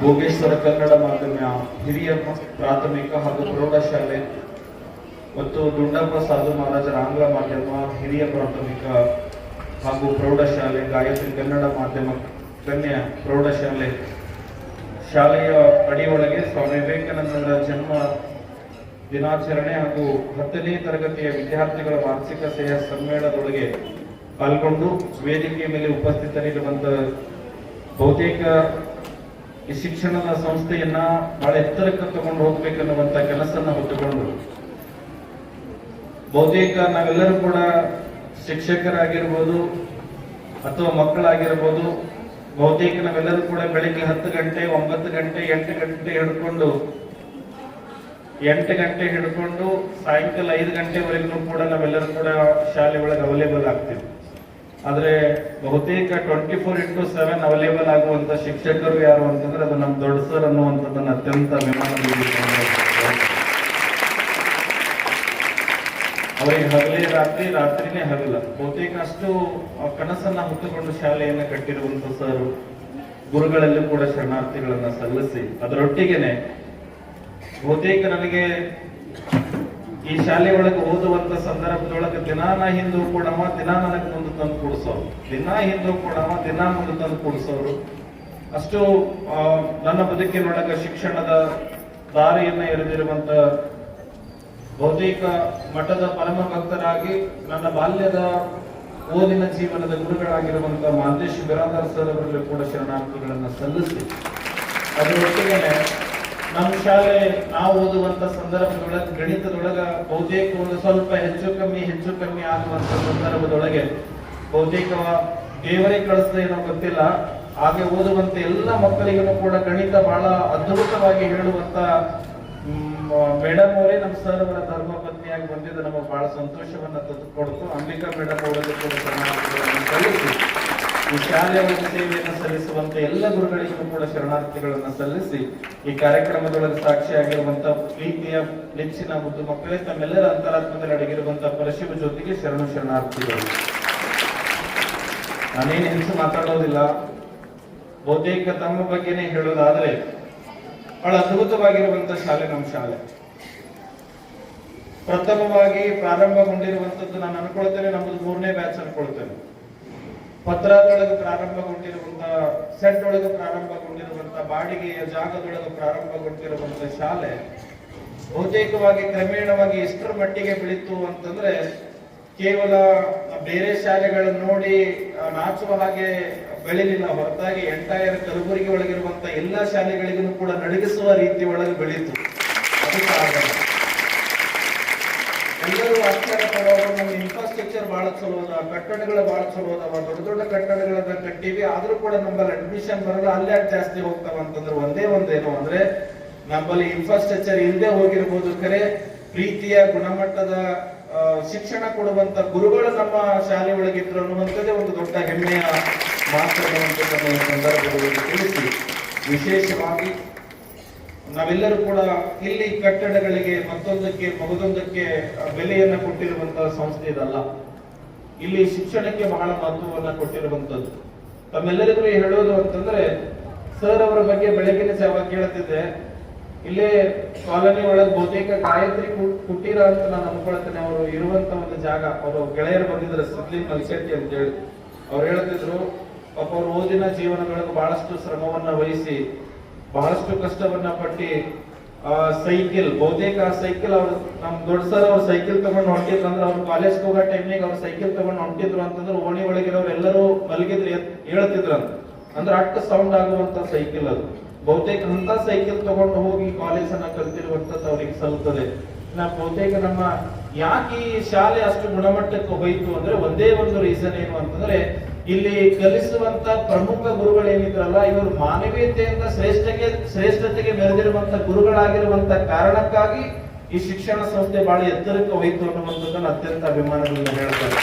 ಭೋಗೇಶ್ವರ ಕನ್ನಡ ಮಾಧ್ಯಮ, ಹಿರಿಯ ಪ್ರಾಥಮಿಕ ಹಾಗೂ ಪ್ರೌಢಶಾಲೆ, ಮತ್ತು ದುಂಡಪ್ಪ ಸಾಧು ಮಹಾರಾಜರ ಆಂಗ್ಲ ಮಾಧ್ಯಮ, ಹಿರಿಯ ಪ್ರಾಥಮಿಕ ಹಾಗೂ ಪ್ರೌಢಶಾಲೆ, ಗಾಯತ್ರಿ ಕನ್ನಡ ಮಾಧ್ಯಮ, ಕನ್ಯಾ ಪ್ರೌಢಶಾಲೆ. ಶಾಲೆಯ ಅಡಿಯೊಳಗೆ ಸ್ವಾಮಿ ವಿವೇಕಾನಂದರ ಜನ್ಮ ದಿನಾಚರಣೆ ಹಾಗೂ ಹತ್ತನೇ ತರಗತಿಯ ವಿದ್ಯಾರ್ಥಿಗಳ ಮಾನಸಿಕ ಸೇಹ ಸಮ್ಮೇಳನದೊಳಗೆ ಪಾಲ್ಗೊಂಡು ವೇದಿಕೆಯ ಮೇಲೆ ಉಪಸ್ಥಿತರಿರುವಂತಹ ಬಹುತೇಕ ಈ ಶಿಕ್ಷಣದ ಸಂಸ್ಥೆಯನ್ನ ಬಹಳ ಎತ್ತರಕ್ಕೆ ತಗೊಂಡು ಹೋಗ್ಬೇಕನ್ನುವಂತ ಕೆಲಸನ ಹೊತ್ತುಕೊಂಡು ಬಹುತೇಕ ನಾವೆಲ್ಲರೂ ಕೂಡ ಶಿಕ್ಷಕರಾಗಿರ್ಬೋದು ಅಥವಾ ಮಕ್ಕಳಾಗಿರ್ಬೋದು, ಬಹುತೇಕ ನಾವೆಲ್ಲರೂ ಕೂಡ ಬೆಳಿಗ್ಗೆ ಹತ್ತು ಗಂಟೆ, ಒಂಬತ್ತು ಗಂಟೆ, ಎಂಟು ಗಂಟೆ ಹಿಡ್ಕೊಂಡು, ಎಂಟು ಗಂಟೆ ಹಿಡ್ಕೊಂಡು ಸಾಯಂಕಾಲ ಐದು ಗಂಟೆವರೆಗೂ ಕೂಡ ನಾವೆಲ್ಲರೂ ಕೂಡ ಶಾಲೆ ಒಳಗೆ ಅವೈಲೇಬಲ್ ಆಗ್ತೀವಿ. ಆದ್ರೆ ಬಹುತೇಕ twenty four into seven available ಆಗುವಂತ ಶಿಕ್ಷಕರು ಯಾರು ಅಂತಂದ್ರೆ ಅದು ನಮ್ಮ ದೊಡ್ಡ ಸರ್ ಅನ್ನುವಂಥದ್ದನ್ನು ಅತ್ಯಂತ ಅಭಿಮಾನ. ಅವರಿಗೆ ಹಗಲೇ ರಾತ್ರಿ, ರಾತ್ರಿನೇ ಹಗಲ ಬಹುತೇಕ ಅಷ್ಟು ಕನಸನ್ನ ಹೊತ್ತುಕೊಂಡು ಶಾಲೆಯನ್ನ ಕಟ್ಟಿರುವಂತ ಸರ್ ಗುರುಗಳಲ್ಲೂ ಕೂಡ ಶರಣಾರ್ಥಿಗಳನ್ನ ಸಲ್ಲಿಸಿ ಅದರೊಟ್ಟಿಗೆನೆ ಬಹುತೇಕ ನನಗೆ ಈ ಶಾಲೆ ಒಳಗೆ ಓದುವಂತ ಸಂದರ್ಭದೊಳಗೆ ದಿನಾನ ಹಿಂದೂ ಕೊಡಮ್ಮ ದಿನ ನನಗೆ ಮುಂದೆ ತಂದು ಕೊಡಿಸೋರು. ದಿನ ಹಿಂದೂ ಕೊಡಮ್ಮ ದಿನ ಮುಂದೆ ತಂದು ಕೊಡಿಸೋರು. ಅಷ್ಟು ನನ್ನ ಬದುಕಿನೊಳಗೆ ಶಿಕ್ಷಣದ ದಾರಿಯನ್ನ ಎರೆದಿರುವಂತ ಬಹುತೇಕ ಮಠದ ಪರಮ ಭಕ್ತರಾಗಿ ನನ್ನ ಬಾಲ್ಯದ ಓದಿನ ಜೀವನದ ಗುರುಗಳಾಗಿರುವಂತ ಮಾಂತೇಶ್ ಬಿರಾದರ್ ಸರ್ ಅವರಲ್ಲಿ ಕೂಡ ಶರಣಾರ್ಥಿಗಳನ್ನ ಸಲ್ಲಿಸಿ. ಅದರೊಟ್ಟಿಗೆ ನಮ್ಮ ಶಾಲೆ ನಾವು ಓದುವಂತ ಸಂದರ್ಭದೊಳಗೆ, ಗಣಿತದೊಳಗ ಬಹುತೇಕ ಒಂದು ಸ್ವಲ್ಪ ಹೆಚ್ಚು ಕಮ್ಮಿ ಹೆಚ್ಚು ಕಮ್ಮಿ ಆಗುವಂತ ಸಂದರ್ಭದೊಳಗೆ ಬಹುತೇಕ ದೇವರೇ ಕಳಿಸ್ದೆ ಏನೋ ಗೊತ್ತಿಲ್ಲ. ಹಾಗೆ ಓದುವಂತ ಎಲ್ಲ ಮಕ್ಕಳಿಗೂ ಕೂಡ ಗಣಿತ ಬಹಳ ಅದ್ಭುತವಾಗಿ ಹೇಳುವಂತ ಮೇಡಮ್ ಅವರೇ ನಮ್ಮ ಸರ್ ಅವರ ಧರ್ಮ ಪತ್ನಿಯಾಗಿ ಬಂದಿದ್ದು ನಮಗೆ ಬಹಳ ಸಂತೋಷವನ್ನ ತಂದುಕೊಡ್ತು ಅಂಬಿಕಾ ಮೇಡಮ್ ಅವರಲ್ಲಿ ಕೂಡ ಈ ಶಾಲೆಯ ಒಂದು ಸೇವೆಯನ್ನು ಸಲ್ಲಿಸುವಂತ ಎಲ್ಲ ಗುರುಗಳಿಗೂ ಕೂಡ ಶರಣಾರ್ಥಿಗಳನ್ನು ಸಲ್ಲಿಸಿ ಈ ಕಾರ್ಯಕ್ರಮದೊಳಗೆ ಸಾಕ್ಷಿಯಾಗಿರುವಂತಹ ಪ್ರೀತಿಯ ನೆಚ್ಚಿನ ಮುದ್ದು ಮಕ್ಕಳೇ, ತಮ್ಮೆಲ್ಲರ ಅಂತರಾತ್ಮದಲ್ಲಿ ಅಡಗಿರುವಂತಹ ಪರಶಿವ ಜೊತೆಗೆ ಶರಣ ಶರಣಾರ್ಥಿಗಳು. ನಾನೇನು ಹೆಚ್ಚು ಮಾತಾಡೋದಿಲ್ಲ. ಬಹುತೇಕ ತಮ್ಮ ಬಗ್ಗೆನೇ ಹೇಳೋದಾದ್ರೆ, ಬಹಳ ಅದ್ಭುತವಾಗಿರುವಂತಹ ಶಾಲೆ ನಮ್ಮ ಶಾಲೆ. ಪ್ರಥಮವಾಗಿ ಪ್ರಾರಂಭಗೊಂಡಿರುವಂತದ್ದು ನಾನು ಅನ್ಕೊಳ್ತೇನೆ, ನಮ್ಮದು ಮೂರನೇ ಬ್ಯಾಚ್ ಅನ್ಕೊಳ್ತೇನೆ. ಪತ್ರದೊಳಗೆ ಪ್ರಾರಂಭಗೊಂಡಿರುವಂತಹ ಸೆಟ್ ಒಳಗೆ ಪ್ರಾರಂಭಗೊಂಡಿರುವಂತ ಬಾಡಿಗೆಯ ಜಾಗದೊಳಗೆ ಪ್ರಾರಂಭಗೊಂಡಿರುವಂತಹ ಶಾಲೆ ಬಹುತೇಕವಾಗಿ ಕ್ರಮೇಣವಾಗಿ ಎಷ್ಟರ ಮಟ್ಟಿಗೆ ಬೆಳೀತು ಅಂತಂದ್ರೆ ಕೇವಲ ಬೇರೆ ಶಾಲೆಗಳನ್ನು ನೋಡಿ ನಾಚುವ ಹಾಗೆ ಬೆಳಿಲಿಲ್ಲ. ಹೊರತಾಗಿ ಎಂಟೈರ್ ಕಲಬುರಗಿ ಒಳಗಿರುವಂತ ಎಲ್ಲಾ ಶಾಲೆಗಳಿಗೂ ಕೂಡ ನಡಗಿಸುವ ರೀತಿ ಒಳಗೆ ಬೆಳೀತು. ಎಲ್ಲರೂ ಆಶ್ಚರ್ಯ ಇನ್ಫ್ರಾಸ್ಟ್ರಕ್ಚರ್ ಬಹಳ ಚಲೋ ಅದ, ಕಟ್ಟಡಗಳು ಬಹಳ ಚಲೋ ಅದಾವ, ದೊಡ್ಡ ದೊಡ್ಡ ಕಟ್ಟಡಗಳನ್ನ ಕಟ್ಟಿವಿ ಆದ್ರೂ ಕೂಡ ನಮ್ಮಲ್ಲಿ ಅಡ್ಮಿಷನ್ ಬರಲ್ಲ, ಅಲ್ಲೇ ಜಾಸ್ತಿ ಹೋಗ್ತಾವ ಅಂತಂದ್ರೆ ಒಂದೇ ಒಂದೇನು ಅಂದ್ರೆ ನಮ್ಮಲ್ಲಿ ಇನ್ಫ್ರಾಸ್ಟ್ರಕ್ಚರ್ ಇಲ್ಲದೆ ಹೋಗಿರ್ಬೋದು. ಕರೆ ಪ್ರೀತಿಯ ಗುಣಮಟ್ಟದ ಶಿಕ್ಷಣ ಕೊಡುವಂತ ಗುರುಗಳು ನಮ್ಮ ಶಾಲೆ ಒಳಗಿದ್ರು ಅನ್ನುವಂಥದ್ದೇ ಒಂದು ದೊಡ್ಡ ಹೆಮ್ಮೆಯ ಮಾತ್ರ ಸಂದರ್ಭದಲ್ಲಿ ತಿಳಿಸಿ. ವಿಶೇಷವಾಗಿ ನಾವೆಲ್ಲರೂ ಕೂಡ ಇಲ್ಲಿ ಕಟ್ಟಡಗಳಿಗೆ ಮತ್ತೊಂದಕ್ಕೆ ಮಗದೊಂದಕ್ಕೆ ಬೆಲೆಯನ್ನ ಕೊಟ್ಟಿರುವಂತಹ ಸಂಸ್ಥೆ ಇದಲ್ಲ. ಇಲ್ಲಿ ಶಿಕ್ಷಣಕ್ಕೆ ಬಹಳ ಮಹತ್ವವನ್ನ ಕೊಟ್ಟಿರುವಂತದ್ದು ತಮ್ಮೆಲ್ಲರಿಗೂ ಹೇಳೋದು ಅಂತಂದ್ರೆ, ಸರ್ ಅವರ ಬಗ್ಗೆ ಬೆಳಗಿನ ಜಾವ ಕೇಳುತ್ತಿದ್ದೆ, ಇಲ್ಲೇ ಕಾಲೋನಿ ಒಳಗೆ ಬಹುತೇಕ ಗಾಯತ್ರಿ ಕುಟೀರ ಅಂತ ನಾನು ಅನ್ಕೊಳ್ತೇನೆ, ಅವರು ಇರುವಂತ ಒಂದು ಜಾಗ. ಅವರು ಗೆಳೆಯರು ಬಂದಿದ್ರು ಸಿದ್ಲಿ ಮಲ್ಶೆಟ್ಟಿ ಅಂತ ಹೇಳಿ. ಅವ್ರು ಹೇಳ್ತಿದ್ರು, ಪಾಪ ಅವ್ರು ಓದಿನ ಜೀವನದೊಳಗೆ ಬಹಳಷ್ಟು ಶ್ರಮವನ್ನ ವಹಿಸಿ ಬಹಳಷ್ಟು ಕಷ್ಟವನ್ನ ಪಟ್ಟಿ, ಆ, ಸೈಕಲ್, ಬಹುತೇಕ ಸೈಕಲ್ ಅವ್ರು, ನಮ್ ದೊಡ್ಡ ಸರ್ ಅವ್ರು ಸೈಕಲ್ ತಗೊಂಡು ಹೊಂಟಿದ್ರು ಅಂದ್ರೆ ಅವ್ರು ಕಾಲೇಜ್ ಹೋಗೋ ಟೈಮ್ನಾಗ ಅವ್ರು ಸೈಕಲ್ ತಗೊಂಡು ಹೊಂಟಿದ್ರು ಅಂತಂದ್ರೆ ಓಣಿ ಒಳಗಿರೋರು ಎಲ್ಲರೂ ಹೇಳ್ತಿದ್ರು ಅಂತ ಅಂದ್ರೆ ಅಟ್ಟ ಸೌಂಡ್ ಆಗುವಂತ ಸೈಕಲ್ ಅದು. ಬಹುತೇಕ ಅಂತ ಸೈಕಲ್ ತಗೊಂಡು ಹೋಗಿ ಕಾಲೇಜ್ ಅನ್ನ ಕಲ್ತಿರುವಂತದ್ದು ಅವ್ರಿಗೆ ಸಲ್ತದೆ. ನಾ ಬಹುತೇಕ ನಮ್ಮ, ಯಾಕೆ ಈ ಶಾಲೆ ಅಷ್ಟು ಗುಣಮಟ್ಟಕ್ಕೆ ಹೋಯ್ತು ಅಂದ್ರೆ ಒಂದೇ ಒಂದು ರೀಸನ್ ಏನು ಅಂತಂದ್ರೆ ಇಲ್ಲಿ ಕಲಿಸುವಂತ ಪ್ರಮುಖ ಗುರುಗಳು ಏನಿದ್ರಲ್ಲ ಇವರು ಮಾನವೀಯತೆಯಿಂದ ಶ್ರೇಷ್ಠಕ್ಕೆ ಶ್ರೇಷ್ಠತೆಗೆ ಮೆರೆದಿರುವಂತ ಗುರುಗಳಾಗಿರುವಂತ ಕಾರಣಕ್ಕಾಗಿ ಈ ಶಿಕ್ಷಣ ಸಂಸ್ಥೆ ಬಹಳ ಎತ್ತರಕ್ಕೆ ಹೋಯಿತು ಅನ್ನುವಂಥದ್ದನ್ನು ಅತ್ಯಂತ ಅಭಿಮಾನದಿಂದ ಹೇಳ್ತಾರೆ.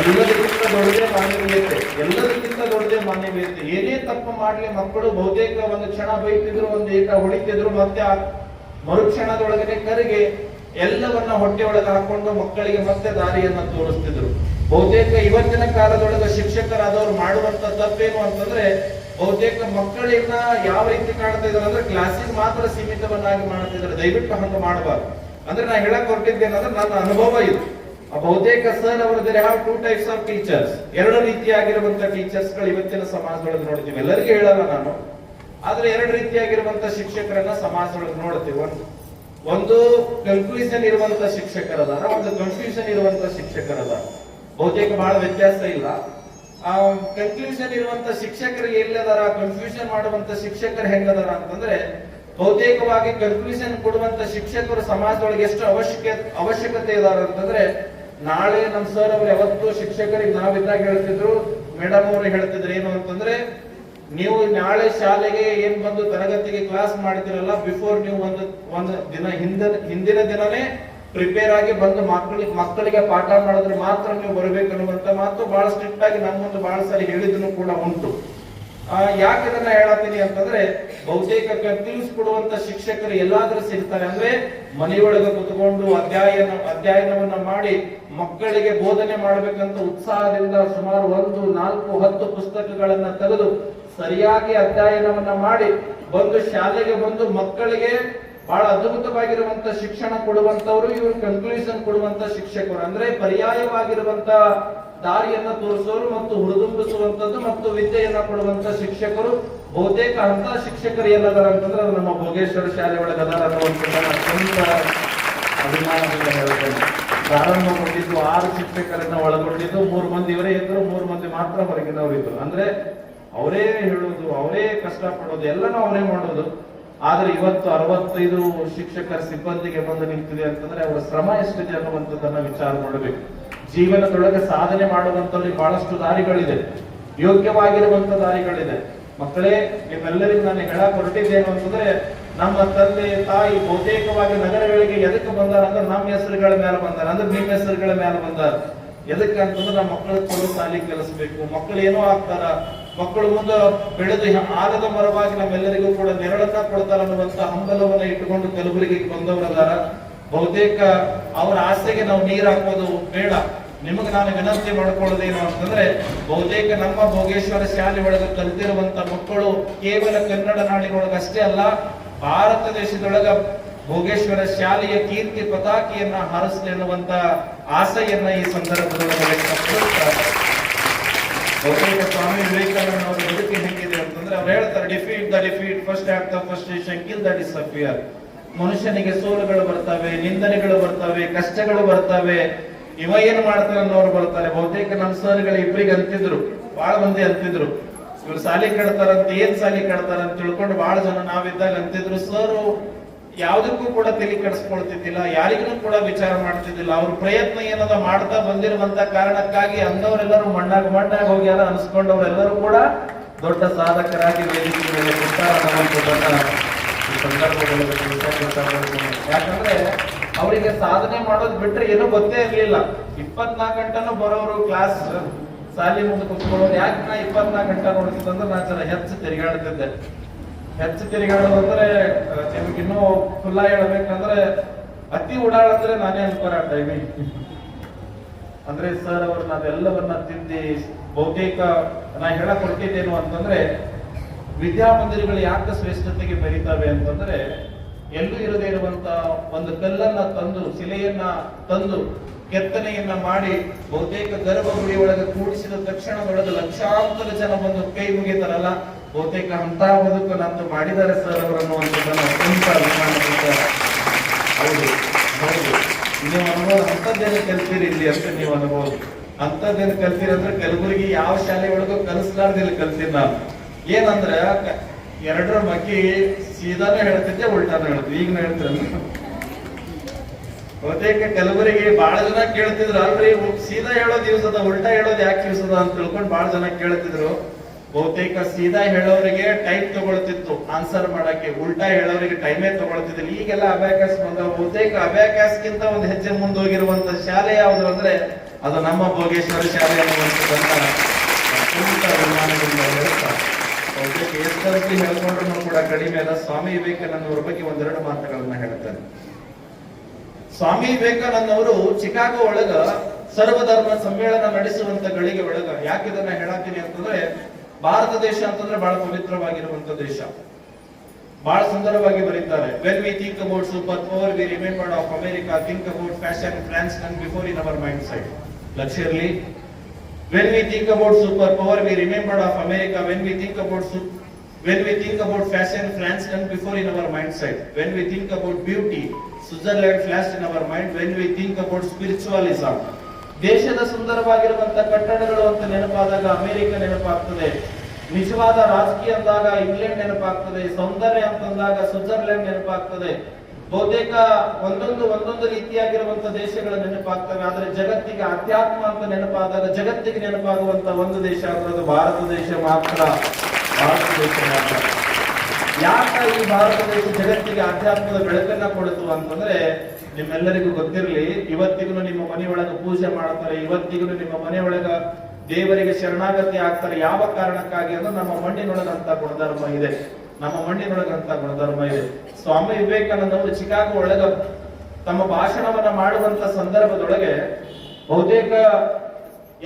ಎಲ್ಲದಕ್ಕಿಂತ ದೊಡ್ಡದೇ ಮಾನವೀಯತೆ, ಎಲ್ಲದಕ್ಕಿಂತ ದೊಡ್ಡದೇ ಮಾನವೀಯತೆ. ಏನೇ ತಪ್ಪು ಮಾಡಲಿ ಮಕ್ಕಳು ಬಹುತೇಕ ಒಂದು ಕ್ಷಣ ಬೈತಿದ್ರು, ಒಂದು ಏಕ ಹೊಡಿತಿದ್ರು, ಮತ್ತೆ ಮರುಕ್ಷಣದೊಳಗನೆ ಕರೆಗೆ ಎಲ್ಲವನ್ನ ಹೊಟ್ಟೆ ಒಳಗೆ ಹಾಕೊಂಡು ಮಕ್ಕಳಿಗೆ ಮತ್ತೆ ದಾರಿಯನ್ನ ತೋರಿಸ್ತಿದ್ರು. ಬಹುತೇಕ ಇವತ್ತಿನ ಕಾಲದೊಳಗೆ ಶಿಕ್ಷಕರಾದವರು ಮಾಡುವಂತ ತಪ್ಪೇನು ಅಂತಂದ್ರೆ, ಬಹುತೇಕ ಮಕ್ಕಳನ್ನ ಯಾವ ರೀತಿ ಕಾಣ್ತಾ ಇದಾರೆ ಅಂದ್ರೆ ಕ್ಲಾಸಿಗೆ ಮಾತ್ರ ಸೀಮಿತವನ್ನಾಗಿ ಮಾಡ್ತಿದ್ದಾರೆ ದಯವಿಟ್ಟು ಹಂಗ ಮಾಡಬಾರ್ದು. ಅಂದ್ರೆ ನಾ ಹೇಳಕ್ ಹೊರಟಿದ್ದೇನಂದ್ರೆ ನನ್ನ ಅನುಭವ ಇದು. ಬಹುತೇಕ ಸರ್ ಅವರು there have two types of teachers ಎರಡು ರೀತಿಯಾಗಿರುವಂತ ಟೀಚರ್ಸ್ಗಳು ಇವತ್ತಿನ ಸಮಾಜದೊಳಗೆ ನೋಡ್ತೀವಿ. ಎಲ್ಲರಿಗೂ ಹೇಳಲ್ಲ ನಾನು. ಆದ್ರೆ ಎರಡು ರೀತಿಯಾಗಿರುವಂತ ಶಿಕ್ಷಕರನ್ನ ಸಮಾಜದೊಳಗೆ ನೋಡ್ತೀವಿ. ಒಂದು ಒಂದು ಕನ್ಫ್ಯೂಷನ್ ಇರುವಂತ ಶಿಕ್ಷಕರದಾರ, ಒಂದು ಕನ್ಫ್ಯೂಷನ್ ಇರುವಂತ ಶಿಕ್ಷಕರದಾರ. ಬಹುತೇಕ ಬಹಳ ವ್ಯತ್ಯಾಸ ಇಲ್ಲ. ಆ ಕನ್ಫ್ಯೂಷನ್ ಇರುವಂತ ಶಿಕ್ಷಕರು ಎಲ್ಲದಾರ ಕನ್ಫ್ಯೂಷನ್ ಮಾಡುವಂತ ಶಿಕ್ಷಕರು ಹೆಂಗದಾರ ಅಂತಂದ್ರೆ, ಬಹುತೇಕವಾಗಿ ಕನ್ಫ್ಯೂಷನ್ ಕೊಡುವಂತ ಶಿಕ್ಷಕರು ಸಮಾಜದೊಳಗೆ ಎಷ್ಟು ಅವಶ್ಯಕ, ಅವಶ್ಯಕತೆ ಇದಾರ ಅಂತಂದ್ರೆ, ನಾಳೆ ನಮ್ ಸರ್ ಅವ್ರು ಯಾವತ್ತು ಶಿಕ್ಷಕರಿಗೆ ನಾವಿದ್ದಾಗ ಹೇಳ್ತಿದ್ರು ಮೇಡಮ್ ಅವರು ಹೇಳ್ತಿದ್ರು ಏನು ಅಂತಂದ್ರೆ, ನೀವು ನಾಳೆ ಶಾಲೆಗೆ ಏನ್ ಬಂದು ತರಗತಿಗೆ ಕ್ಲಾಸ್ ಮಾಡ್ತಿರಲ್ಲ ಬಿಫೋರ್ ನೀವು ಒಂದು ಒಂದು ದಿನ ಹಿಂದಿನ ಹಿಂದಿನ ದಿನನೇ ಪ್ರಿಪೇರ್ ಆಗಿ ಬಂದು ಮಕ್ಕಳಿಗೆ ಮಕ್ಕಳಿಗೆ ಪಾಠ ಮಾಡಿದ್ರೆ ಮಾತ್ರ ನೀವು ಬರಬೇಕು ಅನ್ನುವಂತ ಮಾತು ಬಹಳ ಸ್ಟ್ರಿಕ್ಟ್ ಆಗಿ ನಮ್ಮ ಮುಂದೆ ಬಹಳ ಸಾರಿ ಹೇಳಿದ್ರು ಕೂಡ ಉಂಟು. ಆ, ಯಾಕೆ ಇದನ್ನ ಹೇಳತ್ತೀನಿ ಅಂತಂದ್ರೆ ಬಹುತೇಕ ತಿಳಿಸ್ಕೊಡುವಂತ ಕೊಡುವಂತ ಶಿಕ್ಷಕರು ಎಲ್ಲಾದ್ರೂ ಸಿಗ್ತಾರೆ ಅಂದ್ರೆ ಮನೆಯೊಳಗೆ ಕುತ್ಕೊಂಡು ಅಧ್ಯಯನ ಅಧ್ಯಯನವನ್ನ ಮಾಡಿ ಮಕ್ಕಳಿಗೆ ಬೋಧನೆ ಮಾಡಬೇಕಂತ ಉತ್ಸಾಹದಿಂದ ಸುಮಾರು ಒಂದು ನಾಲ್ಕು ಹತ್ತು ಪುಸ್ತಕಗಳನ್ನ ತೆಗೆದು ಸರಿಯಾಗಿ ಅಧ್ಯಯನವನ್ನ ಮಾಡಿ ಬಂದು ಶಾಲೆಗೆ ಬಂದು ಮಕ್ಕಳಿಗೆ ಬಹಳ ಅದ್ಭುತವಾಗಿರುವಂತ ಶಿಕ್ಷಣ ಕೊಡುವಂತವರು, ಇವರು ಕನ್ಕ್ಲೂಷನ್ ಕೊಡುವಂತ ಶಿಕ್ಷಕರು. ಅಂದ್ರೆ ಪರ್ಯಾಯವಾಗಿರುವಂತ ದಾರಿಯನ್ನ ತೋರಿಸೋರು ಮತ್ತು ಹುರಿದುಂಬಿಸುವಂತದ್ದು ಮತ್ತು ವಿದ್ಯೆಯನ್ನ ಕೊಡುವಂತ ಶಿಕ್ಷಕರು. ಬಹುತೇಕ ಅಂತ ಶಿಕ್ಷಕರು ಎಲ್ಲದರ ಅಂತಂದ್ರೆ ಅದು ನಮ್ಮ ಭೋಗೇಶ್ವರ ಶಾಲೆ ಒಳಗೆ ಅದಾರ ಅತ್ಯಂತ ಅಭಿಮಾನದಿಂದ ಹೇಳ್ತೇನೆ. ಪ್ರಾರಂಭಗೊಂಡಿದ್ದು ಆರು ಶಿಕ್ಷಕರನ್ನ ಒಳಗೊಂಡಿದ್ದು, ಮೂರು ಮಂದಿ ಇವರೇ ಇದ್ರು, ಮೂರು ಮಂದಿ ಮಾತ್ರ ಹೊರಗಿನವರು ಇದ್ರು. ಅಂದ್ರೆ ಅವರೇ ಹೇಳೋದು, ಅವರೇ ಕಷ್ಟ ಪಡೋದು ಎಲ್ಲನೂ ಅವರೇ ಮಾಡೋದು. ಆದ್ರೆ ಇವತ್ತು ಅರವತ್ತೈದು ಶಿಕ್ಷಕರ ಸಿಬ್ಬಂದಿಗೆ ಬಂದು ನಿಂತಿದೆ ಅಂತಂದ್ರೆ ಅವರ ಶ್ರಮ ಎಷ್ಟಿದೆ ಅನ್ನುವಂಥದ್ದನ್ನ ವಿಚಾರ ಮಾಡಬೇಕು. ಜೀವನದೊಳಗೆ ಸಾಧನೆ ಮಾಡುವಂತಲ್ಲಿ ಬಹಳಷ್ಟು ದಾರಿಗಳಿದೆ. ಯೋಗ್ಯವಾಗಿರುವಂತ ದಾರಿಗಳಿದೆ. ಮಕ್ಕಳೇ, ನಿಮ್ಮೆಲ್ಲರಿಗೂ ನಾನು ಹೇಳಕ್ ಹೊರಟಿದ್ದೇನು ಅಂತಂದ್ರೆ ನಮ್ಮ ತಂದೆ, ತಾಯಿ ಬಹುತೇಕವಾಗಿ ನಗರಗಳಿಗೆ ಎದಕ್ಕೆ ಬಂದಾರ ಅಂದ್ರೆ ನಮ್ಮ ಹೆಸರುಗಳ ಮೇಲೆ ಬಂದಾರ, ಅಂದ್ರೆ ನಿಮ್ಮ ಹೆಸರುಗಳ ಮೇಲೆ ಬಂದಾರ. ಎದಕ್ಕೆ ಅಂತಂದ್ರೆ ನಮ್ಮ ಮಕ್ಕಳ ಕೊಡು ಸಾಲಿ ಕಲಿಸ್ಬೇಕು. ಮಕ್ಕಳು ಏನೋ ಆಗ್ತಾರ ಮಕ್ಕಳು ಮುಂದೆ ಬೆಳೆದು ಆಲದ ಮರವಾಗಿ ನಮ್ಮೆಲ್ಲರಿಗೂ ಕೂಡ ನೆರಳನ್ನ ಕೊಡ್ತಾರೆ ಅನ್ನುವಂತ ಹಂಬಲವನ್ನ ಇಟ್ಟುಕೊಂಡು ಕಲಬುರಗಿಗೆ ಬಂದವರದಾರ. ಬಹುತೇಕ ಅವರ ಆಸೆಗೆ ನಾವು ನೀರು ಹಾಕೋದು ಬೇಡ. ನಿಮಗೆ ನಾನು ವಿನಂತಿ ಮಾಡ್ಕೊಳ್ಳೋದೇನು ಅಂತಂದ್ರೆ, ಬಹುತೇಕ ನಮ್ಮ ಭೋಗೇಶ್ವರ ಶಾಲೆ ಒಳಗೆ ಕಲಿತಿರುವಂತ ಮಕ್ಕಳು ಕೇವಲ ಕನ್ನಡ ನಾಡಿನೊಳಗೆ ಅಷ್ಟೇ ಅಲ್ಲ, ಭಾರತ ದೇಶದೊಳಗ ಭೋಗೇಶ್ವರ ಶಾಲೆಯ ಕೀರ್ತಿ ಪತಾಕಿಯನ್ನ ಹಾರಿಸಲಿ ಅನ್ನುವಂತ ಆಸೆಯನ್ನ ಈ ವ್ಯಕ್ತಪಡಿಸ್ತಾರೆ. ಬಹುತೇಕ ಸ್ವಾಮಿ ವಿವೇಕಾನಂದ ಅವರ ಬದುಕು ಹೆಂಗಿದೆ ಅಂತಂದ್ರೆ ಅವ್ರು ಹೇಳ್ತಾರೆ defeat the defeat first at the first shackle that is suffer ಮನುಷ್ಯನಿಗೆ ಸೋಲುಗಳು ಬರ್ತವೆ, ನಿಂದನೆಗಳು ಬರ್ತವೆ, ಕಷ್ಟಗಳು ಬರ್ತವೆ. ಇವ ಏನ್ ಮಾಡ್ತಾರೆ ಅನ್ನೋರು ಬರ್ತಾರೆ. ಬಹುತೇಕ ನಮ್ಮ ಸರ್ಗಳು ಇಬ್ಬರಿಗೆ ಅಂತಿದ್ರು ಬಹಳ ಮಂದಿ ಅಂತಿದ್ರು. ಇವ್ರು ಸಾಲಿ ಕಟ್ತಾರಂತ, ಏನ್ ಸಾಲಿ ಕಡ್ತಾರಂತ ಅಂತ ತಿಳ್ಕೊಂಡು ಬಹಳ ಜನ ನಾವಿದ್ದಾಗ ಅಂತಿದ್ರು ಸರ್ ಯಾವ್ದಕ್ಕೂ ಕೂಡ ತಲೆ ಕೆಡಿಸ್ಕೊಳ್ತಿದ್ದಿಲ್ಲ, ಯಾರಿಗೂ ಕೂಡ ವಿಚಾರ ಮಾಡ್ತಿದ್ದಿಲ್ಲ. ಅವ್ರ ಪ್ರಯತ್ನ ಏನದ ಮಾಡ್ತಾ ಬಂದಿರುವಂತ ಕಾರಣಕ್ಕಾಗಿ ಅಂದವರೆಲ್ಲರೂ ಮಣ್ಣಾಗ ಮಣ್ಣಾಗ ಹೋಗ್ಯಾರ ಅನ್ಸ್ಕೊಂಡವರೆಲ್ಲರೂ ಕೂಡ ದೊಡ್ಡ ಸಾಧಕರಾಗಿ ವೇದಿಕೆ ಯಾಕಂದ್ರೆ ಅವರಿಗೆ ಸಾಧನೆ ಮಾಡೋದು ಬಿಟ್ರೆ ಏನೂ ಗೊತ್ತೇ ಇರ್ಲಿಲ್ಲ. ಇಪ್ಪತ್ನಾಲ್ಕು ಗಂಟೆನೂ ಬರೋರು, ಕ್ಲಾಸ್ ಸಾಲಿ ಮುಂದೆ ಕುತ್ಕೊಳ್ಳೋರು, ಯಾಕೆ ನಾ ಇಪ್ಪತ್ನಾಲ್ಕು ಗಂಟೆ ನೋಡ್ತಿದ್ದಂದ್ರೆ ನಾನು ಜನ ಹೆಚ್ಚು ತಿರುಗಾಡ್ತಿದ್ದೆ. ಹೆಚ್ಚು ತಿರುಗಾಡೋದು ಅಂದ್ರೆ ಅಹ್, ನಿಮ್ಗೆ ಇನ್ನೂ ಫುಲ್ಲ ಹೇಳ್ಬೇಕಂದ್ರೆ ಅತಿ ಓಡಾಡಂದ್ರೆ ನಾನೇ ಅನ್ಕೋರ ಟೈಮಿಂಗ್ ಅಂದ್ರೆ ಸರ್ ಅವರು ನಾವೆಲ್ಲವನ್ನ ತಿದ್ದಿ ಬಹುತೇಕ ನಾ ಹೇಳಕ್ ಹೊರಟಿದ್ದೇನು ಅಂತಂದ್ರೆ ವಿದ್ಯಾಮಂದಿರಗಳು ಯಾಕೆ ಶ್ರೇಷ್ಠತೆಗೆ ಬೆರೀತವೆ ಅಂತಂದ್ರೆ ಎಲ್ಲೂ ಇರದೇ ಇರುವಂತ ಒಂದು ಕಲ್ಲನ್ನ ತಂದು ಶಿಲೆಯನ್ನ ತಂದು ಕೆತ್ತನೆಯನ್ನ ಮಾಡಿ ಬಹುತೇಕ ಗರ್ಭಗುಡಿ ಒಳಗೆ ಕೂಡಿಸಿದ ತಕ್ಷಣದೊಳಗೆ ಲಕ್ಷಾಂತರ ಜನ ಬಂದು ಕೈ ಮುಗಿತಾರಲ್ಲ. ಬಹುತೇಕ ಅಂತ ಬದುಕು ನಂದು ಮಾಡಿದ್ದಾರೆ ಸರ್ ಅವರು ಅನ್ನುವಂಥದ್ದನ್ನು ಅತ್ಯಂತ ಅಭಿಮಾನದಿಂದ. ನೀವು ಅನುಭವ ಅಂಥದ್ದೇನು ಕಲ್ತೀರಿ ಇಲ್ಲಿ ಅಂತ ನೀವು ಅನುಭವ ಅಂಥದ್ದೇನು ಕಲ್ತೀರಿ ಅಂದ್ರೆ ಕಲಬುರಗಿ ಯಾವ ಶಾಲೆ ಒಳಗೂ ಕಲಿಸ್ಲಾರ್ದಿಲ್ಲ ಕಲ್ತೀನಿ ನಾನು. ಏನಂದ್ರ ಎರಡರ ಬಗ್ಗೆ ಸೀದಾನು ಹೇಳ್ತಿದ್ದೆ, ಉಲ್ಟಾನು ಹೇಳ್ತಿದ್ದೆ. ಈಗ ಹೇಳ್ತೀನಿ. ಬಹುತೇಕ ಕಲಬುರಗಿ ಬಹಳ ಜನ ಕೇಳ್ತಿದ್ರು. ಅಲ್ರಿ, ಸೀದಾ ಹೇಳೋದ್ ದಿವಸದ, ಉಲ್ಟಾ ಹೇಳೋದು ಯಾಕೆ ದಿವಸದ ಅಂತ ತಿಳ್ಕೊಂಡು ಬಹಳ ಜನ ಕೇಳ್ತಿದ್ರು. ಬಹುತೇಕ ಸೀದಾ ಹೇಳೋರಿಗೆ ಟೈಮ್ ತಗೊಳ್ತಿತ್ತು. ಆನ್ಸರ್ ಮಾಡಕ್ಕೆ. ಉಲ್ಟಾ ಹೇಳೋರಿಗೆ ಟೈಮೇ ತಗೊಳ್ತಿದ್ರು ಈಗೆಲ್ಲ ಅಬ್ಯಾಕಾಸ್ ಬಂದ ಬಹುತೇಕ ಅಬ್ಯಾಕಾಸ್ಗಿಂತ ಒಂದು ಹೆಜ್ಜೆ ಮುಂದೋಗಿರುವಂತ ಶಾಲೆ ಯಾವುದು ಅಂದ್ರೆ ಅದು ನಮ್ಮ ಭೋಗೇಶ್ವರ ಶಾಲೆ ಅನ್ನುವಂಥದ್ದನ್ನ ಅಭಿಮಾನದಿಂದ ಹೇಳ್ತಾ. ಬಹುತೇಕ ಎಷ್ಟರಲ್ಲಿ ಹೇಳ್ಕೊಂಡ್ರು ಕೂಡ ಕಡಿಮೆ ಅಲ್ಲ. ಸ್ವಾಮಿ ವಿವೇಕಾನಂದವ್ರ ಬಗ್ಗೆ ಒಂದೆರಡು ಮಾತುಗಳನ್ನ ಹೇಳ್ತಾರೆ ಸ್ವಾಮಿ ವಿವೇಕಾನಂದ್ ಅವರು ಚಿಕಾಗೋ ಒಳಗ ಸರ್ವಧರ್ಮ ಸಮ್ಮೇಳನ ನಡೆಸುವಂತ ಗಳಿಗೆ ಒಳಗ ಯಾಕೆ ಇದನ್ನ ಹೇಳತ್ತೀನಿ ಅಂತಂದ್ರೆ ಭಾರತ ದೇಶ ಅಂತಂದ್ರೆ ಬಹಳ ಪವಿತ್ರವಾಗಿರುವಂತ ದೇಶ. ಬಹಳ ಸುಂದರವಾಗಿ ಬರೀತಾರೆ. When we think about super power we remembered of America think about fashion France and before in our mind side ಲಕ್ಷ್ಯ ಇರಲಿ when we think about super power we remembered of America when we think about when we think about fashion France and before in our mind side when we think about beauty switzerland flashed in our mind when we think about spiritualism ದೇಶದ ಸುಂದರವಾಗಿರುವಂತ ಕಟ್ಟಡಗಳು ಅಂತ ನೆನಪಾದಾಗ America ನೆನಪಾಗ್ತದೆ. ನಿಜವಾದ ರಾಜಕೀಯ ಅಂದಾಗ England ನೆನಪಾಗ್ತದೆ. ಸೌಂದರ್ಯ ಅಂತಂದಾಗ Switzerland ನೆನಪಾಗ್ತದೆ. ಬಹುತೇಕ ಒಂದೊಂದು ಒಂದೊಂದು ರೀತಿಯಾಗಿರುವಂತ ದೇಶಗಳ ನೆನಪಾಗ್ತವೆ. ಆದ್ರೆ ಜಗತ್ತಿಗೆ ಅಧ್ಯಾತ್ಮ ಅಂತ ನೆನಪಾದಾಗ ಜಗತ್ತಿಗೆ ನೆನಪಾಗುವಂತ ಒಂದು ದೇಶ ಅಂದ್ರೆ ಭಾರತ ದೇಶ ಮಾತ್ರ. ಭಾರತ ದೇಶ ಮಾತ್ರ. ಯಾಕ ಈ ಭಾರತ ದೇಶ ಜಗತ್ತಿಗೆ ಆಧ್ಯಾತ್ಮದ ಬೆಳಕನ್ನ ಕೊಡಿತು ಅಂತಂದ್ರೆ ನಿಮ್ಮೆಲ್ಲರಿಗೂ ಗೊತ್ತಿರಲಿ ಇವತ್ತಿಗೂ ನಿಮ್ಮ ಮನೆಯೊಳಗ ಪೂಜೆ ಮಾಡ್ತಾರೆ ಇವತ್ತಿಗೂ ನಿಮ್ಮ ಮನೆಯೊಳಗ ದೇವರಿಗೆ ಶರಣಾಗತಿ ಆಗ್ತಾರೆ. ಯಾವ ಕಾರಣಕ್ಕಾಗಿ ಅಂದ್ರೆ ನಮ್ಮ ಮಣ್ಣಿನೊಳಗಂತ ಗುಣಧರ್ಮ ಇದೆ. ನಮ್ಮ ಮಣ್ಣಿನೊಳಗಂತ ಗುಣಧರ್ಮ ಇದೆ. ಸ್ವಾಮಿ ವಿವೇಕಾನಂದವರು ಚಿಕಾಗೋ ಒಳಗ ತಮ್ಮ ಭಾಷಣವನ್ನ ಮಾಡುವಂತ ಸಂದರ್ಭದೊಳಗೆ ಬಹುತೇಕ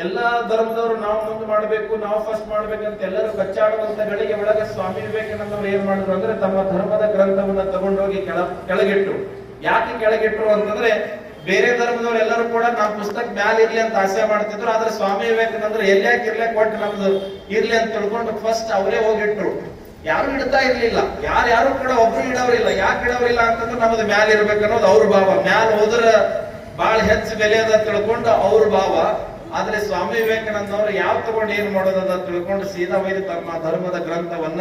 ಎಲ್ಲಾ ಧರ್ಮದವರು ನಾವು ಮುಂದೆ ಮಾಡಬೇಕು, ನಾವು ಫಸ್ಟ್ ಮಾಡ್ಬೇಕಂತ ಎಲ್ಲರೂ ಕಚ್ಚಾಡುವಂತ ಗಳಿಗೆ ಒಳಗೆ ಸ್ವಾಮಿ ವಿವೇಕಾನಂದವರು ಏನ್ ಮಾಡಿದ್ರು ಅಂದ್ರೆ ತಮ್ಮ ಧರ್ಮದ ಗ್ರಂಥವನ್ನ ತಗೊಂಡೋಗಿ ಕೆಳ ಕೆಳಗಿಟ್ರು ಯಾಕೆ ಕೆಳಗಿಟ್ರು ಅಂತಂದ್ರೆ ಬೇರೆ ಧರ್ಮದವ್ರು ಎಲ್ಲರೂ ಕೂಡ ನಮ್ಮ ಪುಸ್ತಕ ಮ್ಯಾಲ ಇರ್ಲಿ ಅಂತ ಆಸೆ ಮಾಡ್ತಿದ್ರು, ಆದ್ರೆ ಸ್ವಾಮಿ ವಿವೇಕಾನಂದರು ಎಲ್ಲ್ಯಾಕೆ ಇರ್ಲೇ ಕೊಟ್ಟು ನಮ್ದು? ಇರ್ಲಿ ಅಂತ ತಿಳ್ಕೊಂಡು ಫಸ್ಟ್ ಅವರೇ ಹೋಗಿಟ್ರು. ಯಾರು ಇಡ್ತಾ ಇರ್ಲಿಲ್ಲ. ಯಾರು ಯಾರು ಕೂಡ ಒಬ್ರು ಇಡೋರಿಲ್ಲ. ಯಾಕೆ ಇಡೋರಿಲ್ಲ ಅಂತಂದ್ರೆ ನಮ್ದು ಮ್ಯಾಲ ಇರ್ಬೇಕು ಅನ್ನೋದು ಅವ್ರ ಭಾವ. ಮ್ಯಾಲ ಹೋದ್ರ ಬಾಳ ಹೆಚ್ಚು ಬೆಲೆ ಅದ ತಿಳ್ಕೊಂಡು ಅವ್ರ ಭಾವ. ಆದ್ರೆ ಸ್ವಾಮಿ ವಿವೇಕಾನಂದವರು ಯಾವ ತಗೊಂಡು ಏನ್ ಮಾಡೋದದ ತಿಳ್ಕೊಂಡು ಸೀದಾ ವೈದ್ಯ ತಮ್ಮ ಧರ್ಮದ ಗ್ರಂಥವನ್ನ,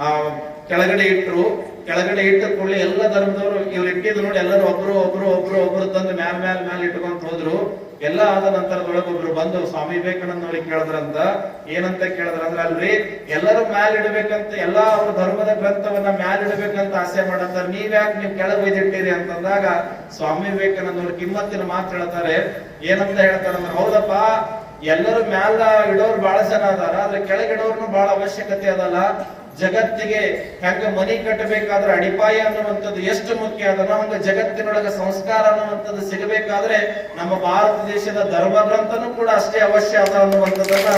ಆ, ಕೆಳಗಡೆ ಇಟ್ರು. ಕೆಳಗಡೆ ಇಟ್ಟ ಕೂಡಲೇ ಎಲ್ಲ ಧರ್ಮದವರು ಇವ್ರು ಇಟ್ಟಿದ್ರು ನೋಡಿ ಎಲ್ಲರೂ ಒಬ್ರು ಒಬ್ರು ಒಬ್ರು ಒಬ್ರು ತಂದು ಮ್ಯಾಲ್ ಮ್ಯಾಲ್ ಮ್ಯಾಲ ಇಟ್ಕೊಂತ ಹೋದ್ರು. ಎಲ್ಲ ಆದ ನಂತರದೊಳಗೆ ಒಬ್ರು ಬಂದು, ಸ್ವಾಮಿ ವಿವೇಕಾನಂದ ನೋಡಿ ಕೇಳದ್ರಂತ, ಏನಂತ ಕೇಳಿದ್ರಂದ್ರ, ಅಲ್ರಿ, ಎಲ್ಲರೂ ಮ್ಯಾಲ್ ಇಡ್ಬೇಕಂತ, ಎಲ್ಲಾ ಅವ್ರ ಧರ್ಮದ ಗ್ರಂಥವನ್ನ ಮ್ಯಾಲ್ ಇಡ್ಬೇಕಂತ ಆಸೆ ಮಾಡತ್ತಾರ ನೀವ್ ಯಾಕೆ ನೀವು ಕೆಳಗೆ ಒಯ್ದಿಟ್ಟಿರಿ ಅಂತಂದಾಗ ಸ್ವಾಮಿ ವಿವೇಕಾನಂದ ಅವ್ರ ಕಿಮ್ಮತ್ತಿನ ಮಾತು ಹೇಳ್ತಾರೆ. ಏನಂತ ಹೇಳ್ತಾರಂದ್ರ, ಹೌದಪ್ಪ, ಎಲ್ಲರೂ ಮ್ಯಾಲ ಇಡೋರು ಬಹಳ ಜನ ಅದಾರ, ಆದ್ರೆ ಕೆಳಗಿಡೋರ್ನು ಬಹಳ ಅವಶ್ಯಕತೆ ಅದಲ್ಲ. ಜಗತ್ತಿಗೆ ಹೆಂಗ ಮನಿ ಕಟ್ಟಬೇಕಾದ್ರೆ ಅಡಿಪಾಯ ಅನ್ನುವಂಥದ್ದು ಎಷ್ಟು ಮುಖ್ಯ ಅದನ್ನ ಹಂಗ ಜಗತ್ತಿನೊಳಗ ಸಂಸ್ಕಾರ ಅನ್ನುವಂಥದ್ದು ಸಿಗಬೇಕಾದ್ರೆ ನಮ್ಮ ಭಾರತ ದೇಶದ ಧರ್ಮ ಗ್ರಂಥನೂ ಕೂಡ ಅಷ್ಟೇ ಅವಶ್ಯ ಅದ ಅನ್ನುವಂಥದ್ದನ್ನ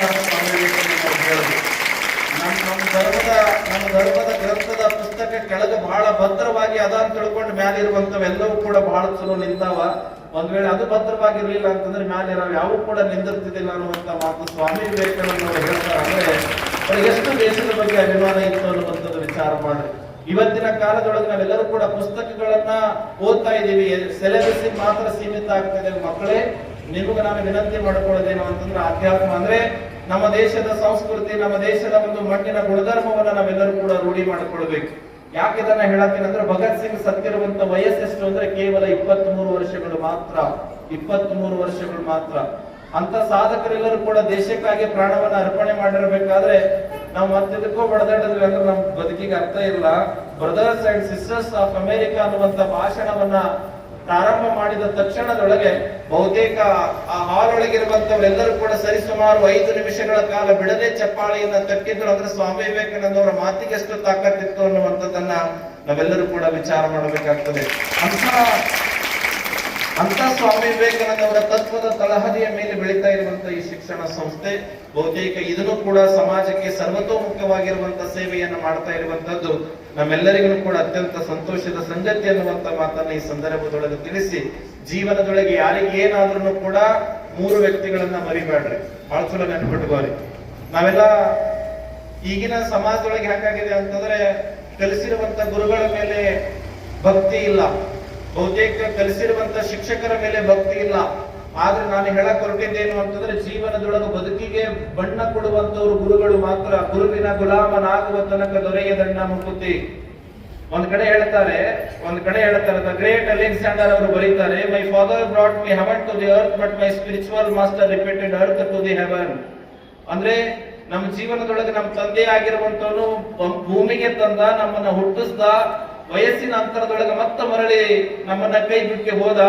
ನಮ್ಮ ನಮ್ಮ ಧರ್ಮದ ನಮ್ಮ ಧರ್ಮದ ಗ್ರಂಥದ ಪುಸ್ತಕ ಕೆಳಗ ಬಹಳ ಭದ್ರವಾಗಿ ಅದ ಅಂತ ತಿಳ್ಕೊಂಡು ಮ್ಯಾಲಿರುವಂತವೆಲ್ಲವೂ ಕೂಡ ಬಹಳ ಚಲೋ ನಿಂತಾವ. ಒಂದ್ ವೇಳೆ ಅದು ಭದ್ರವಾಗಿರ್ಲಿಲ್ಲ ಅಂತಂದ್ರೆ ಮ್ಯಾಲಿರೋ ಯಾವ ಕೂಡ ನಿಂದಿರ್ತಿದ್ದಿಲ್ಲ ಅನ್ನುವಂತ ಮಾತು ಸ್ವಾಮಿ ವಿವೇಕಾನಂದ ಹೇಳ್ತಾರೆ ಅಂದ್ರೆ ಎಷ್ಟು ದೇಶದ ಬಗ್ಗೆ ಅಭಿಮಾನ ಇತ್ತು ಅನ್ನುವಂಥದ್ದು ವಿಚಾರ ಮಾಡ್ರಿ. ಇವತ್ತಿನ ಕಾಲದೊಳಗೆ ನಾವೆಲ್ಲರೂ ಕೂಡ ಪುಸ್ತಕಗಳನ್ನ ಓದ್ತಾ ಇದ್ದೀವಿ. ಸಿಲೆಬಸ್ ಮಾತ್ರ ಸೀಮಿತ ಆಗ್ತಿದೆ. ಮಕ್ಕಳೇ, ನಿಮಗೆ ನಾನು ವಿನಂತಿ ಮಾಡ್ಕೊಳ್ಳೋದೇನು ಅಂತಂದ್ರೆ ಅಧ್ಯಾತ್ಮ ಅಂದ್ರೆ ನಮ್ಮ ದೇಶದ ಸಂಸ್ಕೃತಿ, ನಮ್ಮ ದೇಶದ ಒಂದು ಮಣ್ಣಿನ ಗುಣಧರ್ಮವನ್ನ ನಾವೆಲ್ಲರೂ ಕೂಡ ರೂಢಿ ಮಾಡಿಕೊಳ್ಬೇಕು. ಯಾಕೆ ಇದನ್ನ ಅಂದ್ರೆ ಭಗತ್ ಸಿಂಗ್ ಸತ್ತಿರುವಂತ ವಯಸ್ಸೆಷ್ಟು ಅಂದ್ರೆ ಕೇವಲ ಇಪ್ಪತ್ತ್ ಮೂರು ವರ್ಷಗಳು ಮಾತ್ರ. ಇಪ್ಪತ್ತ್ ಮೂರು ವರ್ಷಗಳು ಮಾತ್ರ. ಅಂತ ಸಾಧಕರೆಲ್ಲರೂ ಕೂಡ ದೇಶಕ್ಕಾಗಿ ಪ್ರಾಣವನ್ನ ಅರ್ಪಣೆ ಮಾಡಿರ್ಬೇಕಾದ್ರೆ ನಾವು ಮತ್ತಿದ್ದಕ್ಕೂ ಬಡದಾಡಿದ್ವಿ ಅಂದ್ರೆ ನಮ್ ಬದುಕಿಗೆ ಅರ್ಥ ಇಲ್ಲ. Brothers and sisters of America ಅನ್ನುವಂತ ಭಾಷಣವನ್ನ ಪ್ರಾರಂಭ ಮಾಡಿದ ತಕ್ಷಣದೊಳಗೆ ಬಹುತೇಕ ಆ ಹಾಲ್ ಒಳಗಿರುವಂತವರೆಲ್ಲರೂ ಕೂಡ ಸರಿಸುಮಾರು ಐದು ನಿಮಿಷಗಳ ಕಾಲ ಬಿಡದೆ ಚಪ್ಪಾಳೆಯನ್ನ ತಟ್ಟಿದ್ರು ಅಂದ್ರೆ ಸ್ವಾಮಿ ವಿವೇಕಾನಂದ ಅವರ ಮಾತಿಗೆ ಎಷ್ಟು ತಾಕತ್ತಿತ್ತು ಅನ್ನುವಂಥದ್ದನ್ನ ನಾವೆಲ್ಲರೂ ಕೂಡ ವಿಚಾರ ಮಾಡಬೇಕಾಗ್ತದೆ. ಅಂತ ಅಂತ ಸ್ವಾಮಿ ವಿವೇಕಾನಂದವರ ತತ್ವದ ತಳಹದಿಯ ಮೇಲೆ ಬೆಳೀತಾ ಇರುವಂತಹ ಈ ಶಿಕ್ಷಣ ಸಂಸ್ಥೆ, ಬಹುತೇಕ ಇದನ್ನು ಕೂಡ ಸಮಾಜಕ್ಕೆ ಸರ್ವತೋಮುಖವಾಗಿರುವಂತಹ ಸೇವೆಯನ್ನು ಮಾಡ್ತಾ ಇರುವಂತದ್ದು, ನಮ್ಮೆಲ್ಲರಿಗೂ ಕೂಡ ಅತ್ಯಂತ ಸಂತೋಷದ ಸಂಗತಿ ಅನ್ನುವಂತ ಮಾತನ್ನ ಈ ಸಂದರ್ಭದೊಳಗೆ ತಿಳಿಸಿ, ಜೀವನದೊಳಗೆ ಯಾರಿಗೇನಾದ್ರೂ ಕೂಡ ಮೂರು ವ್ಯಕ್ತಿಗಳನ್ನ ಮರಿಬೇಡ್ರಿ. ಬಹಳ ಚಲೋ ನೆನ್ಪಿಟ್ಕೋರಿ ನಾವೆಲ್ಲ ಈಗಿನ ಸಮಾಜದೊಳಗೆ ಹೇಗಾಗಿದೆ ಅಂತಂದ್ರೆ ಕಲಿಸಿರುವಂತ ಗುರುಗಳ ಮೇಲೆ ಭಕ್ತಿ ಇಲ್ಲ. ಬಹುತೇಕ ಕಲಿಸಿರುವಂತ ಶಿಕ್ಷಕರ ಮೇಲೆ ಭಕ್ತಿ ಇಲ್ಲ. ಆದ್ರೆ ನಾನು ಹೇಳಕ್ ಹೊರಟಿದ್ದೇನು ಅಂತಂದ್ರೆ ಜೀವನದೊಳಗೆ ಬದುಕಿಗೆ ಬಣ್ಣ ಕೊಡುವಂತವ್ರು ಗುರುಗಳು ಮಾತ್ರ. ಗುರುವಿನ ಗುಲಾಮನಾಗುವ ತನಕ ದೊರೆಯದಣ್ಣ ಮುಕುತಿ. ಒಂದ್ ಕಡೆ ಹೇಳ್ತಾರೆ, ಒಂದ್ ಕಡೆ ಹೇಳ್ತಾರೆ ದ ಗ್ರೇಟ್ ಅಲೆಕ್ಸಾಂಡರ್ ಅವರು ಬರೀತಾರೆ my father brought me heaven to the earth but my spiritual master repeated earth to the heaven ಅಂದ್ರೆ ನಮ್ಮ ಜೀವನದೊಳಗೆ ನಮ್ಮ ತಂದೆ ಆಗಿರುವಂತವನು ಭೂಮಿಗೆ ತಂದ, ನಮ್ಮನ್ನ ಹುಟ್ಟಿಸ್ದ ವಯಸ್ಸಿನ ಅಂತರದೊಳಗೆ ಮತ್ತೆ ಮರಳಿ ನಮ್ಮನ್ನ ಕೈ ಬಿಟ್ಟು ಹೋದ,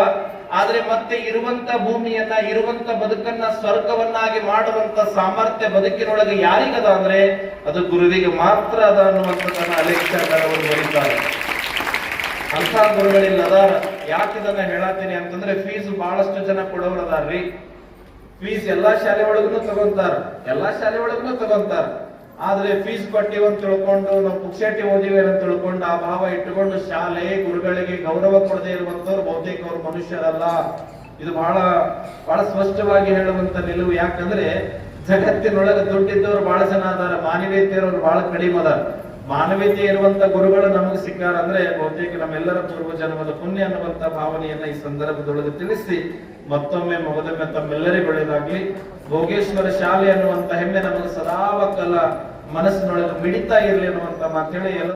ಆದ್ರೆ ಮತ್ತೆ ಇರುವಂತ ಭೂಮಿಯನ್ನ, ಇರುವಂತ ಬದುಕನ್ನ ಸ್ವರ್ಗವನ್ನಾಗಿ ಮಾಡುವಂತ ಸಾಮರ್ಥ್ಯ ಬದುಕಿನೊಳಗೆ ಯಾರಿಗದ ಅಂದ್ರೆ ಅದು ಗುರುವಿಗೆ ಮಾತ್ರ ಅದ ಅನ್ನುವಂಥದ್ದನ್ನ ಅಲೆಕ್ಸಾಂಡರ್ ಅವರು ಬರೀತಾರೆ. ಅಂತ ಗುರುಗಳಿಲ್ಲ ಯಾಕಿದನ್ನ ಹೇಳತ್ತೀನಿ ಅಂತಂದ್ರೆ ಫೀಸ್ ಬಹಳಷ್ಟು ಜನ ಕೊಡೋರು ಅದಾರ್ರಿ ಫೀಸ್ ಎಲ್ಲಾ ಶಾಲೆ ಒಳಗೂ ತಗೊಂತಾರ, ಎಲ್ಲಾ ಶಾಲೆ ಒಳಗೂ ತಗೊಂತಾರ. ಆದ್ರೆ ಫೀಸ್ ಕೊಟ್ಟಿವಿ ಅಂತ ತಿಳ್ಕೊಂಡು, ನಾವು ಪುಕ್ಸೇಟಿ ಓದಿವೆ ಅಂತ ತಿಳ್ಕೊಂಡು ಆ ಭಾವ ಇಟ್ಟುಕೊಂಡು ಶಾಲೆ, ಗುರುಗಳಿಗೆ ಗೌರವ ಕೊಡದೇ ಇರುವಂತವ್ರು ಬಹುತೇಕ ಅವರು ಮನುಷ್ಯರಲ್ಲ. ಇದು ಬಹಳ ಬಹಳ ಸ್ಪಷ್ಟವಾಗಿ ಹೇಳುವಂತ ನಿಲುವು. ಯಾಕಂದ್ರೆ ಜಗತ್ತಿನೊಳಗೆ ದುಡ್ಡಿದ್ದವ್ರು ಬಹಳ ಜನ ಅದಾರ. ಮಾನವೀಯತೆ ಇರೋರು ಬಹಳ ಕಡಿಮೆ ಅದಾರ. ಮಾನವೀಯತೆ ಇರುವಂತ ಗುರುಗಳು ನಮಗೆ ಸಿಕ್ಕಾರ ಅಂದ್ರೆ ಬಹುತೇಕ ನಮ್ಮೆಲ್ಲರ ಪೂರ್ವ ಜನ್ಮದ ಪುಣ್ಯ ಅನ್ನುವಂತ ಭಾವನೆಯನ್ನ ಈ ಸಂದರ್ಭದೊಳಗೆ ತಿಳಿಸಿ ಮತ್ತೊಮ್ಮೆ ಮೊಗದೊಮ್ಮೆ ತಮ್ಮೆಲ್ಲರಿಗೂ ಒಳ್ಳೆಯದಾಗ್ಲಿ ಭೋಗೇಶ್ವರ ಶಾಲೆ ಅನ್ನುವಂತ ಹೆಮ್ಮೆ ನಮಗೆ ಸದಾವಕಾಲ ಮನಸ್ಸಿನೊಳಗೆ ಮಿಡಿತಾ ಇರಲಿ ಅನ್ನುವಂತ ಮಾತೇಳಿ ಎಲ್ಲ